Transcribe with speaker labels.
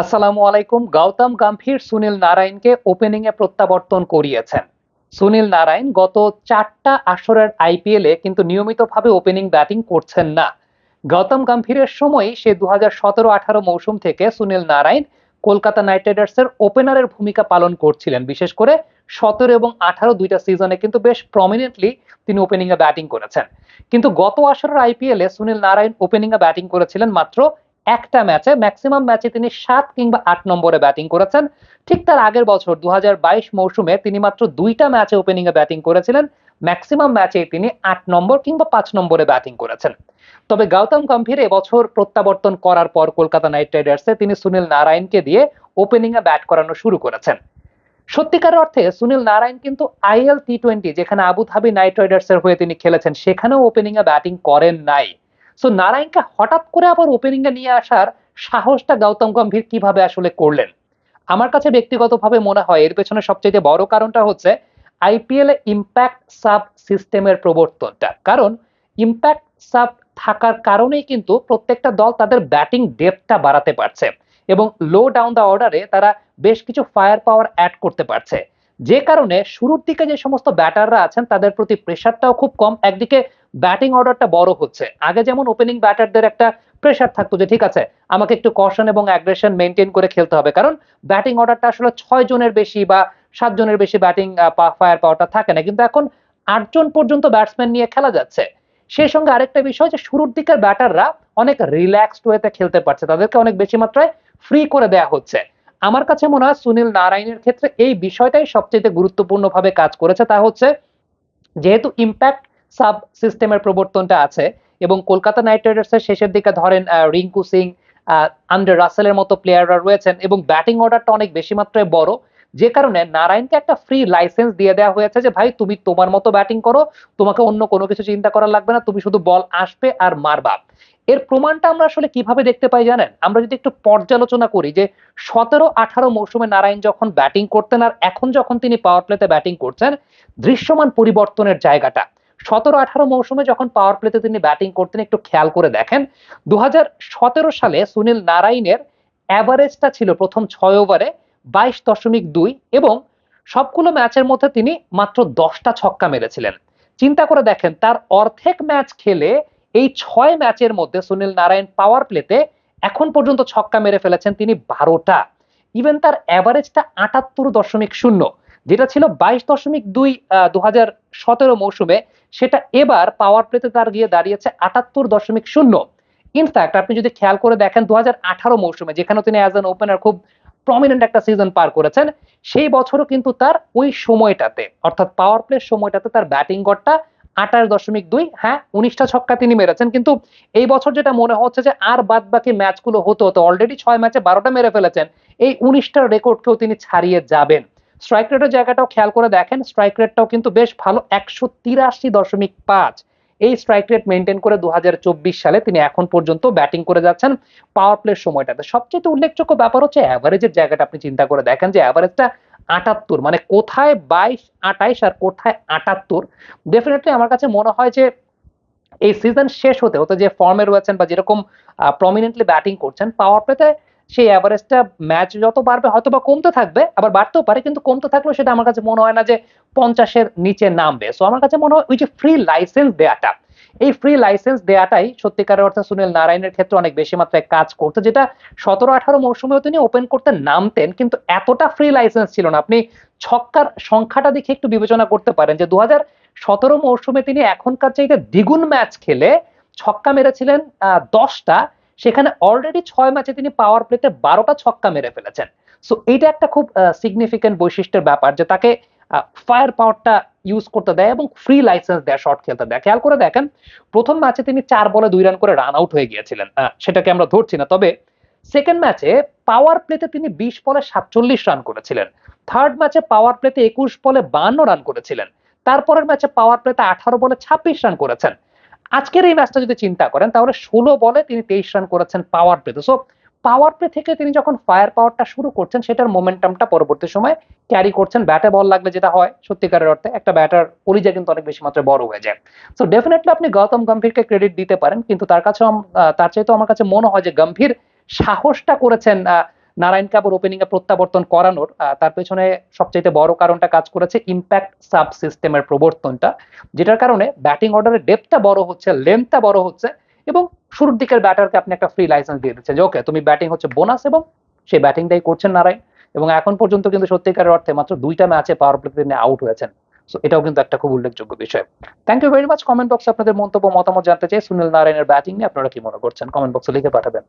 Speaker 1: আসসালামু আলাইকুম। গৌতম গম্ভীর সুনীল নারায়ণকে ওপেনিং এ প্রত্যাবর্তন করিয়েছেন। সুনীল নারায়ণ গত চারটা আসরের আইপিএল এ কিন্তু নিয়মিতভাবে ওপেনিং ব্যাটিং করছেন না। গৌতম গম্ভীরের সময় সে দু হাজার সতেরো মৌসুম থেকে সুনীল নারায়ণ কলকাতা নাইট রাইডার্সের ওপেনারের ভূমিকা পালন করছিলেন। বিশেষ করে সতেরো এবং আঠারো দুইটা সিজনে কিন্তু বেশ প্রমিনেন্টলি তিনি ওপেনিং এ ব্যাটিং করেছেন। কিন্তু গত আসরের আইপিএল এ সুনীল নারায়ণ ওপেনিং এ ব্যাটিং করেছিলেন মাত্র একটা ম্যাচে ম্যাক্সিমাম ম্যাচে তিনি সাত কিংবা আট নম্বরে ব্যাটিং করেছেন। ঠিক তার আগের বছর দু হাজার বাইশ মৌসুমে তিনি মাত্র দুইটা ম্যাচে ওপেনিং এ ব্যাটিং করেছিলেন। ম্যাক্সিমাম ম্যাচে তিনি আট নম্বর কিংবা পাঁচ নম্বরে ব্যাটিং করেছেন। তবে গৌতম গম্ভীর এবছর প্রত্যাবর্তন করার পর কলকাতা নাইট রাইডার্সে তিনি সুনীল নারায়ণকে দিয়ে ওপেনিং এ ব্যাট করানো শুরু করেছেন। সত্যিকার অর্থে সুনীল নারায়ণ কিন্তু আইএল টি টোয়েন্টি যেখানে আবুধাবি নাইট রাইডার্সের হয়ে তিনি খেলেছেন, সেখানেও ওপেনিং এ ব্যাটিং করেন নাই। সো নারায়ণকে হঠাৎ করে আবার ওপেনিং এ নিয়ে আসার সাহসটা গৌতম গম্ভীর কীভাবে আসলে করলেন? আমার কাছে ব্যক্তিগতভাবে মনে হয় এর পেছনে সবচেয়ে বড় কারণটা হচ্ছে আইপিএল ইম্প্যাক্ট সাব সিস্টেমের প্রবর্তনটা। কারণ ইম্প্যাক্ট সাব থাকার কারণেই কিন্তু প্রত্যেকটা দল তাদের ব্যাটিং ডেপথটা বাড়াতে পারছে এবং লো ডাউন দ্য অর্ডারে তারা বেশ কিছু ফায়ার পাওয়ার অ্যাড করতে পারছে। যে কারণে শুরুর দিকে যে সমস্ত ব্যাটাররা আছেন, তাদের প্রতি প্রেশারটাও খুব কম। একদিকে ব্যাটিং অর্ডারটা বড় হচ্ছে। আগে যেমন ওপেনিং ব্যাটারদের একটা প্রেশার থাকতো যে, ঠিক আছে, আমাকে একটু কশন এবং অ্যাগ্রেশন মেনটেন করে খেলতে হবে। কারণ ব্যাটিং অর্ডারটা আসলে ছয় জনের বেশি বা সাত জনের বেশি ব্যাটিং ফায়ার পাওয়ারটা থাকে না। কিন্তু এখন আটজন পর্যন্ত ব্যাটসম্যান নিয়ে খেলা যাচ্ছে। সেই সঙ্গে আরেকটা বিষয় যে, শুরুর দিকের ব্যাটাররা অনেক রিল্যাক্সড ওয়েতে খেলতে পারছে। তাদেরকে অনেক বেশি মাত্রায় ফ্রি করে দেয়া হচ্ছে। আমার কাছে মনে হয় সুনীল নারায়ণের ক্ষেত্রে এই বিষয়টাই সবচেয়ে গুরুত্বপূর্ণ ভাবে কাজ করেছে। তা হচ্ছে, যেহেতু ইম্প্যাক্ট সাব সিস্টেমের প্রবর্তনটা আছে এবং কলকাতা নাইট রাইডার্সের শেষের দিকে ধরেন রিঙ্কু সিং আন্ডার রাসেলের মতো প্লেয়াররা রয়েছেন এবং ব্যাটিং অর্ডারটা অনেক বেশি মাত্রায় বড়। যে কারণে নারায়ণকে একটা ফ্রি লাইসেন্স দিয়ে দেওয়া হয়েছে যে, ভাই, তুমি তোমার মতো ব্যাটিং করো, তোমাকে অন্য কোনো কিছু চিন্তা করা লাগবে না, তুমি শুধু বল আসবে আর মারবা। এর প্রমাণটা আমরা আসলে কীভাবে দেখতে পাই জানেন? আমরা যদি একটু পর্যালোচনা করি যে, সতেরো আঠারো মৌসুমে নারায়ণ যখন ব্যাটিং করতেন আর এখন যখন তিনি পাওয়ার প্লেতে ব্যাটিং করছেন, দৃশ্যমান পরিবর্তনের জায়গাটা। সতেরো আঠারো মৌসুমে যখন পাওয়ার প্লেতে তিনি ব্যাটিং করতেন, একটু খেয়াল করে দেখেন দু হাজার সতেরো সালে সুনীল নারায়ণের অ্যাভারেজটা ছিল প্রথম ছয় ওভারে বাইশ দশমিক দুই এবং সবগুলো ম্যাচের মধ্যে তিনি মাত্র দশটা ছক্কা মেরেছিলেন। চিন্তা করে দেখেন, তার অর্ধেক ম্যাচ খেলে এই ছয় ম্যাচের মধ্যে সুনীল নারায়ণ পাওয়ার প্লেতে এখন পর্যন্ত ছক্কা মেরে ফেলেছেন তিনি বারোটা। ইভেন তার অ্যাভারেজটা আটাত্তর দশমিক শূন্য, যেটা ছিল বাইশ দশমিক দুই দু হাজার সতেরো মৌসুমে, সেটা এবার পাওয়ার প্লেতে তার গিয়ে দাঁড়িয়েছে আটাত্তর দশমিক শূন্য। ইনফ্যাক্ট আপনি যদি খেয়াল করে দেখেন দু হাজার আঠারো মৌসুমে যেখানে তিনি অ্যাজ অ্যান ওপেনার খুব প্রমিনেন্ট একটা সিজন পার করেছেন, সেই বছরও কিন্তু তার ওই সময়টাতে, অর্থাৎ পাওয়ার প্লে সময়টাতে তার ব্যাটিং গড়টা আঠাশ দশমিক দুই হ্যাঁ উনিশটা ছক্কা তিনি মেরেছেন। কিন্তু এই বছর যেটা মনে হচ্ছে যে আর বাদ বাকি ম্যাচগুলো হতো হতো অলরেডি ছয় ম্যাচে বারোটা মেরে ফেলেছেন, এই উনিশটার রেকর্ডকেও তিনি ছাড়িয়ে যাবেন। স্ট্রাইক রেটের জায়গাটাও খেয়াল করে দেখেন স্ট্রাইক রেটটাও কিন্তু বেশ ভালো, একশো তিরাশি দশমিক পাঁচ। এই স্ট্রাইক রেট মেনটেন করে দু হাজার চব্বিশ সালে তিনি এখন পর্যন্ত ব্যাটিং করে যাচ্ছেন পাওয়ার প্লের সময়টাতে। সবচেয়ে উল্লেখযোগ্য ব্যাপার হচ্ছে অ্যাভারেজের জায়গাটা আপনি চিন্তা করে দেখেন যে অ্যাভারেজটা আটাত্তর মানে কোথায় বাইশ, আটাইশ আর কোথায় আটাত্তর। ডেফিনেটলি আমার কাছে মনে হয় যে এই সিজন শেষ হতে হতে যে ফর্মে রয়েছেন বা যেরকম প্রমিনেন্টলি ব্যাটিং করছেন পাওয়ার প্লেতে সেই অ্যাভারেজটা ম্যাচ যত বাড়বে হয়তো বা কমতে থাকবে, আবার বাড়তেও পারে, কিন্তু কমতে থাকলেও সেটা আমার কাছে মনে হয় না যে পঞ্চাশের নিচে নামবে। সো আমার কাছে মনে হয় ওই যে ফ্রি লাইসেন্স দেয়াটা, এই ফ্রি লাইসেন্স দেয়াটাই সত্যিকারের অর্থে সুনীল নারায়ণের ক্ষেত্রে অনেক বেশি মাত্রায় কাজ করতে, যেটা সতেরো আঠারো মৌসুমেও তিনি ওপেন করতে নামতেন, কিন্তু এতটা ফ্রি লাইসেন্স ছিল না। আপনি ছক্কার সংখ্যাটা দেখে একটু বিবেচনা করতে পারেন যে দু হাজার সতেরো মৌসুমে তিনি এখনকার চাইতে দ্বিগুণ ম্যাচ খেলে ছক্কা মেরেছিলেন দশটা সেখানে অলরেডি ছয় ম্যাচে তিনি পাওয়ার প্লেতে বারোটা ছক্কা মেরে ফেলেছেন। সো এইটা একটা খুব সিগনিফিকেন্ট বৈশিষ্ট্যের ব্যাপার যে তাকে ফায়ার পাওয়ারটা ইউজ করতে দেয় এবং ফ্রি লাইসেন্স দেয় শর্ট খেলতে দেয়। খেয়াল করে দেখেন, প্রথম ম্যাচে তিনি চার বলে দুই রান করে রান আউট হয়ে গিয়েছিলেন। সেটাকে আমরা ধরছি না। তবে সেকেন্ড ম্যাচে পাওয়ার প্লেতে তিনি বিশ বলে সাতচল্লিশ রান করেছিলেন। থার্ড ম্যাচে পাওয়ার প্লেতে একুশ বলে বান্ন রান করেছিলেন। তারপরের ম্যাচে পাওয়ার প্লেতে আঠারো বলে ছাব্বিশ রান করেছেন। আজকের এই ম্যাচটা যদি চিন্তা করেন, তাহলে ষোলো বলে তিনি তেইশ রান করেছেন পাওয়ার প্লেতে সো পাওয়ার প্লে থেকে তিনি যখন ফায়ার পাওয়ারটা শুরু করছেন, সেটার মোমেন্টামটা পরবর্তী সময় ক্যারি করছেন। ব্যাটে বল লাগলে যেটা হয়, সত্যিকারের অর্থে একটা ব্যাটার পরিচয় কিন্তু অনেক বেশি মাত্রায় বড় হয়ে যায়। সো ডেফিনেটলি আপনি গৌতম গম্ভীরকে ক্রেডিট দিতে পারেন, কিন্তু তার কাছে তার চাইতে আমার কাছে মনে হয় যে গম্ভীর সাহসটা করেছেন নারায়ণকে আবার ওপেনিং এ প্রত্যাবর্তন করানোর তার পেছনে সবচেয়ে বড় কারণটা কাজ করেছে ইম্প্যাক্ট সাব সিস্টেমের প্রবর্তনটা, যেটার কারণে ব্যাটিং অর্ডারের ডেপথটা বড় হচ্ছে লেন্থটা বড় হচ্ছে এবং শুরুর দিকের ব্যাটারকে আপনি একটা ফ্রি লাইসেন্স দিয়ে দিচ্ছেন যে ওকে তুমি ব্যাটিং হচ্ছে বোনাস এবং সেই ব্যাটিংটাই করছেন নারায়ণ এবং এখন পর্যন্ত কিন্তু সত্যিকারের অর্থে মাত্র দুইটা ম্যাচে পাওয়ার প্লে তিনি আউট হয়েছেন। সো এটাও কিন্তু একটা খুব উল্লেখযোগ্য বিষয়। Thank you very much comment বক্সে আপনাদের মন্তব্য, মতামত জানতে চাই, সুনীল নারায়ণের ব্যাটিং নিয়ে আপনারা কি মনে করছেন? কমেন্ট বক্সে লিখে পাঠাবেন।